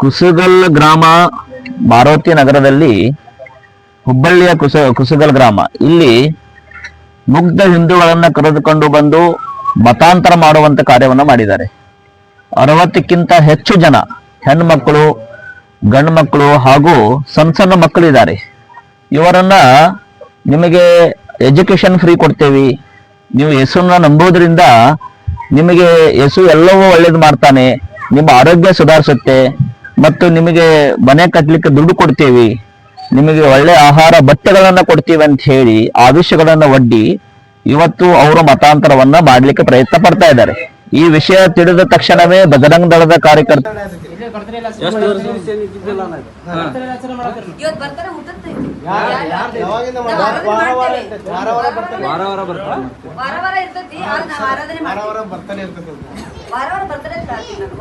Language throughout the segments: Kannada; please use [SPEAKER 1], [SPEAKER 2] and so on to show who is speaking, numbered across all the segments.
[SPEAKER 1] ಕುಸುಗಲ್ ಗ್ರಾಮ ಮಾರುತಿ ನಗರದಲ್ಲಿ ಹುಬ್ಬಳ್ಳಿಯ ಕುಸ, ಕುಸುಗಲ್ ಗ್ರಾಮ. ಇಲ್ಲಿ ಮುಗ್ಧ ಹಿಂದೂಗಳನ್ನ ಕರೆದುಕೊಂಡು ಬಂದು ಮತಾಂತರ ಮಾಡುವಂತ ಕಾರ್ಯವನ್ನು ಮಾಡಿದ್ದಾರೆ. ಅರವತ್ತಕ್ಕಿಂತ ಹೆಚ್ಚು ಜನ ಹೆಣ್ಣು ಮಕ್ಕಳು ಗಂಡು ಮಕ್ಕಳು ಹಾಗೂ ಸಣ್ಣ ಸಣ್ಣ ಮಕ್ಕಳಿದ್ದಾರೆ. ಇವರನ್ನ ನಿಮಗೆ ಎಜುಕೇಶನ್ ಫ್ರೀ ಕೊಡ್ತೇವೆ. ನೀವು ಯೇಸುನ ನಂಬುವುದರಿಂದ ನಿಮಗೆ ಯೇಸು ಎಲ್ಲವೂ ಒಳ್ಳೇದು ಮಾಡ್ತಾನೆ. ನಿಮ್ಮ ಆರೋಗ್ಯ ಸುಧಾರಿಸುತ್ತೆ. ಮತ್ತು ನಿಮಗೆ ಮನೆ ಕಟ್ಟಲಿಕ್ಕೆ ದುಡ್ಡು ಕೊಡ್ತೀವಿ. ನಿಮಗೆ ಒಳ್ಳೆ ಆಹಾರ ಬಟ್ಟೆಗಳನ್ನ ಕೊಡ್ತೀವಿ ಅಂತ ಹೇಳಿ ಆದೇಶಗಳನ್ನ ಒಡ್ಡಿ ಇವತ್ತು ಅವರು ಮತಾಂತರವನ್ನ ಮಾಡ್ಲಿಕ್ಕೆ ಪ್ರಯತ್ನ ಪಡ್ತಾ ಇದ್ದಾರೆ. ಈ ವಿಷಯ ತಿಳಿದ ತಕ್ಷಣವೇ ಬಜರಂಗ ದಳದ ಕಾರ್ಯಕರ್ತ.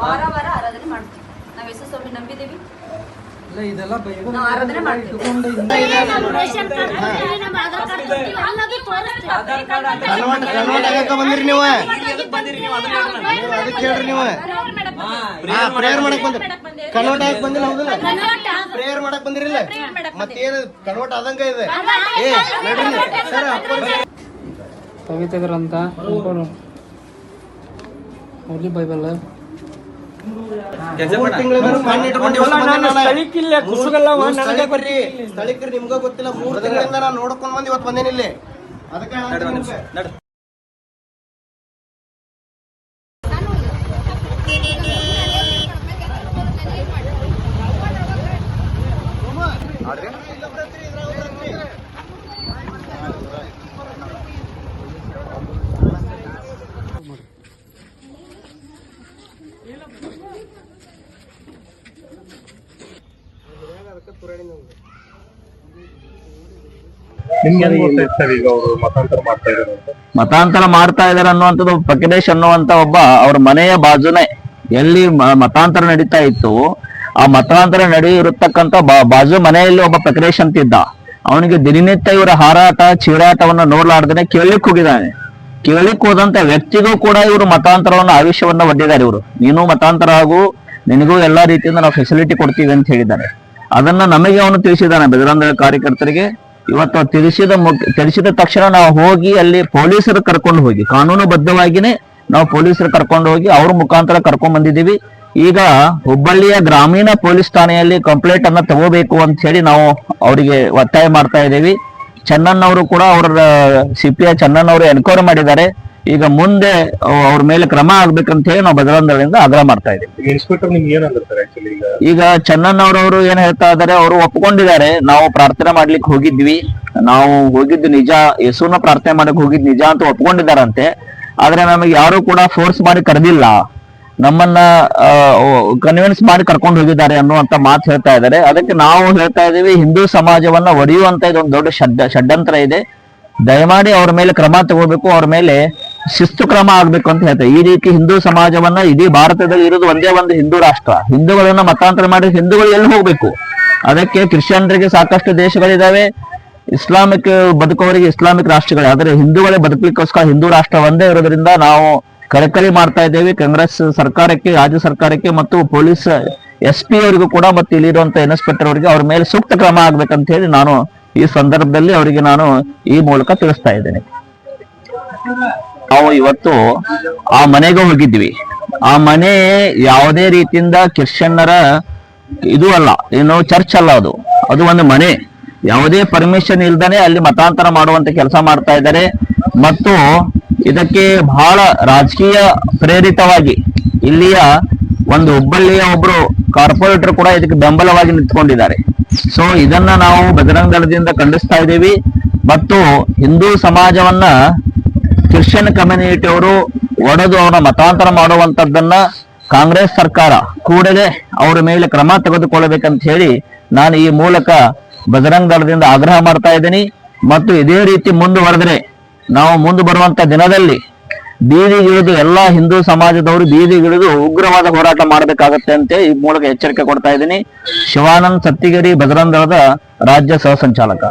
[SPEAKER 2] ವಾರ ವಾರ
[SPEAKER 3] ಆರಾಧನೆ ಮಾಡ್ತೀವಿ. ನಾವು ಯೇಸು ಸ್ವಾಮಿ
[SPEAKER 4] ಇಲ್ಲ ಇದೆಲ್ಲ
[SPEAKER 3] ನಾವು ಆರಾಧನೆ ಮಾಡ್ತೀವಿ.
[SPEAKER 2] ಬಂದಿರಿ ನೀವು ನೀವು ಅದಕ್ಕೆ ಹೇಳ್ರಿ ನೀವು ಹಾ ಪ್ರೇಯರ್ ಮಾಡಕ್ ಬಂದ್ರಿ ಕನ್ವರ್ಟ್ ಆಗಕ್ ಬಂದಿಲ್ಲ ಹೌದಿಲ್ಲ? ಪ್ರೇಯರ್ ಮಾಡಕ್ ಬಂದಿರಿಲ್ಲ. ಮತ್ತೇನು ಕನ್ವರ್ಟ್ ಆದಂಗ ಇದೆ. ಏ ನಡೀರಿ ಸರ್
[SPEAKER 4] ಪವಿತ್ರ ಗ್ರಂಥ ಹೋಲಿ ಬೈಬಲ್.
[SPEAKER 2] ನಿಮ್ಗ ಗೊತ್ತಿಲ್ಲ ಮೂರ್ ತಿಂಗಳಿಂದ ನಾನು ನೋಡ್ಕೊಂಡ್ ಬಂದ್ ಇವತ್ತು ಬಂದೇನಿ ಇಲ್ಲಿ. ಅದಕ್ಕೆ ನಿಮ್ಗೆ.
[SPEAKER 5] ನಿಮ್ಗೆ ಹೆಂಗ್ ಗೊತ್ತಾಯ್ತು ಸರ್ ಈಗ ಅವರು ಮತಾಂತರ ಮಾಡ್ತಾ
[SPEAKER 1] ಇದಾರೆ ಅನ್ನುವಂಥದ್ದು ಪಕಡೇಶ್ ಅನ್ನುವಂತ ಒಬ್ಬ ಅವ್ರ ಮನೆಯ ಬಾಜುನೇ. ಎಲ್ಲಿ ಮತಾಂತರ ನಡೀತಾ ಇತ್ತು ಆ ಮತಾಂತರ ನಡೆಯಿರತಕ್ಕಂತ ಬಾಜು ಮನೆಯಲ್ಲಿ ಒಬ್ಬ ಪಕಡೇಶ್ ಅಂತ ಇದ್ದ ಅವನಿಗೆ ದಿನನಿತ್ಯ ಇವರ ಹಾರಾಟ ಚೀರಾಟವನ್ನ ನೋಡ್ಲಾರ್ದೇನೆ ಕೇಳಲಿಕ್ಕೆ ಹೋಗಿದ್ದಾನೆ. ಕೇಳಿಕ್ ಹೋದಂತ ವ್ಯಕ್ತಿಗೂ ಕೂಡ ಇವರು ಮತಾಂತರವನ್ನ ಆಯುಷ್ಯವನ್ನ ಒಡ್ಡಿದ್ದಾರೆ ಇವರು. ನೀನು ಮತಾಂತರ ಆಗು ನಿನಗೂ ಎಲ್ಲಾ ರೀತಿಯಿಂದ ನಾವು ಫೆಸಿಲಿಟಿ ಕೊಡ್ತೀವಿ ಅಂತ ಹೇಳಿದ್ದಾರೆ. ಅದನ್ನ ನಮಗೆ ಅವನು ತಿಳಿಸಿದಾನೆ ಬಜರಂಗ ಕಾರ್ಯಕರ್ತರಿಗೆ. ಇವತ್ತು ತಿಳಿಸಿದ ತಿಳಿಸಿದ ತಕ್ಷಣ ನಾವು ಹೋಗಿ ಅಲ್ಲಿ ಪೊಲೀಸರು ಕರ್ಕೊಂಡು ಹೋಗಿ, ಕಾನೂನುಬದ್ಧವಾಗಿನೇ ನಾವು ಪೊಲೀಸರು ಕರ್ಕೊಂಡು ಹೋಗಿ ಅವ್ರ ಮುಖಾಂತರ ಕರ್ಕೊಂಡ್ ಬಂದಿದ್ದೀವಿ. ಈಗ ಹುಬ್ಬಳ್ಳಿಯ ಗ್ರಾಮೀಣ ಪೊಲೀಸ್ ಠಾಣೆಯಲ್ಲಿ ಕಂಪ್ಲೇಂಟ್ ಅನ್ನ ತಗೋಬೇಕು ಅಂತ ಹೇಳಿ ನಾವು ಅವರಿಗೆ ಒತ್ತಾಯ ಮಾಡ್ತಾ ಇದ್ದೀವಿ. ಚನ್ನನ್ ಅವರು ಕೂಡ ಅವರ ಸಿ ಅವರು ಎನ್ಕ್ವೈರಿ ಮಾಡಿದ್ದಾರೆ. ಈಗ ಮುಂದೆ ಅವ್- ಅವ್ರ ಮೇಲೆ ಕ್ರಮ ಆಗ್ಬೇಕಂತ ಹೇಳಿ ನಾವು ಬಜರಂಗದಿಂದ ಆಗ್ರಹ ಮಾಡ್ತಾ ಇದ್ದೀವಿ.
[SPEAKER 5] ಈಗ ಇನ್ಸ್ಪೆಕ್ಟರ್ ನಿಮ್ಗೆ ಈಗ?
[SPEAKER 1] ಚನ್ನನ್ ಅವರವರು ಏನ್ ಹೇಳ್ತಾ ಇದಾರೆ ಅವರು ಒಪ್ಕೊಂಡಿದ್ದಾರೆ. ನಾವು ಪ್ರಾರ್ಥನೆ ಮಾಡ್ಲಿಕ್ಕೆ ಹೋಗಿದ್ವಿ. ನಾವು ಹೋಗಿದ್ದು ನಿಜ ಯೇಸುನ ಪ್ರಾರ್ಥನೆ ಮಾಡಕ್ ಹೋಗಿದ್ ನಿಜ ಅಂತ ಒಪ್ಕೊಂಡಿದ್ದಾರಂತೆ. ಆದ್ರೆ ನಮಗೆ ಯಾರು ಕೂಡ ಫೋರ್ಸ್ ಮಾಡಿ ಕರೆದಿಲ್ಲ. ನಮ್ಮನ್ನ ಕನ್ವಿನ್ಸ್ ಮಾಡಿ ಕರ್ಕೊಂಡು ಹೋಗಿದ್ದಾರೆ ಅನ್ನುವಂತ ಮಾತು ಹೇಳ್ತಾ ಇದ್ದಾರೆ ಅದಕ್ಕೆ ನಾವು ಹೇಳ್ತಾ ಇದೀವಿ ಹಿಂದೂ ಸಮಾಜವನ್ನ ಒಡೆಯುವಂತ ಇದೊಂದು ದೊಡ್ಡ ಷಡ್ ಷಡ್ಯಂತ್ರ ಇದೆ. ದಯಮಾಡಿ ಅವ್ರ ಮೇಲೆ ಕ್ರಮ ತಗೋಬೇಕು. ಅವ್ರ ಮೇಲೆ ಶಿಸ್ತು ಕ್ರಮ ಆಗ್ಬೇಕು ಅಂತ ಹೇಳ್ತಾರೆ ಈ ರೀತಿ ಹಿಂದೂ ಸಮಾಜವನ್ನ ಇಡೀ ಭಾರತದಲ್ಲಿ ಇರೋದು ಒಂದೇ ಒಂದು ಹಿಂದೂ ರಾಷ್ಟ್ರ. ಹಿಂದೂಗಳನ್ನ ಮತಾಂತರ ಮಾಡಿ ಹಿಂದೂಗಳು ಎಲ್ಲಿ ಹೋಗ್ಬೇಕು? ಅದಕ್ಕೆ ಕ್ರಿಶ್ಚಿಯನ್ರಿಗೆ ಸಾಕಷ್ಟು ದೇಶಗಳಿದಾವೆ. Islamic ಬದುಕುವವರಿಗೆ Islamic ರಾಷ್ಟ್ರಗಳೇ. ಆದರೆ ಹಿಂದೂಗಳೇ ಬದುಕಲಿಕ್ಕೋಸ್ಕರ ಹಿಂದೂ ರಾಷ್ಟ್ರ ಒಂದೇ ಇರೋದ್ರಿಂದ ನಾವು ಕಳಕಳಿ ಮಾಡ್ತಾ ಇದ್ದೇವೆ. ಕಾಂಗ್ರೆಸ್ ಸರ್ಕಾರಕ್ಕೆ, ರಾಜ್ಯ ಸರ್ಕಾರಕ್ಕೆ ಮತ್ತು ಪೊಲೀಸ್ ಎಸ್ ಪಿ ಅವರಿಗೂ ಕೂಡ ಮತ್ತು ಇಲ್ಲಿರುವಂತ ಇನ್ಸ್ಪೆಕ್ಟರ್ ಅವರಿಗೆ ಅವ್ರ ಮೇಲೆ ಸೂಕ್ತ ಕ್ರಮ ಆಗ್ಬೇಕಂತ ಹೇಳಿ ನಾನು ಈ ಸಂದರ್ಭದಲ್ಲಿ ಅವರಿಗೆ ನಾನು ಈ ಮೂಲಕ ತಿಳಿಸ್ತಾ ಇದ್ದೇನೆ. ನಾವು ಇವತ್ತು ಆ ಮನೆಗೆ ಹೋಗಿದ್ವಿ. ಆ ಮನೆ ಯಾವುದೇ ರೀತಿಯಿಂದ ಕ್ರಿಶ್ಚಿಯನ್ನರ ಇದು ಅಲ್ಲ, ಏನು ಚರ್ಚ್ ಅಲ್ಲ ಅದು. ಅದು ಒಂದು ಮನೆ. ಯಾವುದೇ ಪರ್ಮಿಷನ್ ಇಲ್ದಾನೆ ಅಲ್ಲಿ ಮತಾಂತರ ಮಾಡುವಂತ ಕೆಲಸ ಮಾಡ್ತಾ ಇದ್ದಾರೆ. ಮತ್ತು ಇದಕ್ಕೆ ಬಹಳ ರಾಜಕೀಯ ಪ್ರೇರಿತವಾಗಿ ಇಲ್ಲಿಯ ಒಂದು ಹುಬ್ಬಳ್ಳಿಯ ಒಬ್ರು ಕಾರ್ಪೊರೇಟರ್ ಕೂಡ ಇದಕ್ಕೆ ಬೆಂಬಲವಾಗಿ ನಿಂತ್ಕೊಂಡಿದ್ದಾರೆ. ಸೊ ಇದನ್ನ ನಾವು ಬಜರಂಗ ದಳದಿಂದ ಖಂಡಿಸ್ತಾ ಇದ್ದೀವಿ. ಮತ್ತು ಹಿಂದೂ ಸಮಾಜವನ್ನ ಕ್ರಿಶ್ಚಿಯನ್ ಕಮ್ಯುನಿಟಿ ಅವರು ಒಡೆದು ಅವರ ಮತಾಂತರ ಮಾಡುವಂತದ್ದನ್ನ ಕಾಂಗ್ರೆಸ್ ಸರ್ಕಾರ ಕೂಡಲೇ ಅವರ ಮೇಲೆ ಕ್ರಮ ತೆಗೆದುಕೊಳ್ಳಬೇಕಂತ ಹೇಳಿ ನಾನು ಈ ಮೂಲಕ ಬಜರಂಗ ದಳದಿಂದ ಆಗ್ರಹ ಮಾಡ್ತಾ ಇದ್ದೀನಿ. ಮತ್ತು ಇದೇ ರೀತಿ ಮುಂದುವರೆದ್ರೆ ನಾವು ಮುಂದೆ ಬರುವಂತ ದಿನದಲ್ಲಿ ಬೀದಿಗಿಳಿದು ಎಲ್ಲಾ ಹಿಂದೂ ಸಮಾಜದವರು ಬೀದಿಗಿಳಿದು ಉಗ್ರವಾದ ಹೋರಾಟ ಮಾಡಬೇಕಾಗತ್ತೆ ಅಂತ ಈ ಮೂಲಕ ಎಚ್ಚರಿಕೆ ಕೊಡ್ತಾ ಇದ್ದೀನಿ. ಶಿವಾನಂದ್ ಸತ್ತಿಗಿರಿ ಬಜರಂಗ್ ದಳದ ರಾಜ್ಯ ಸಹ ಸಂಚಾಲಕ.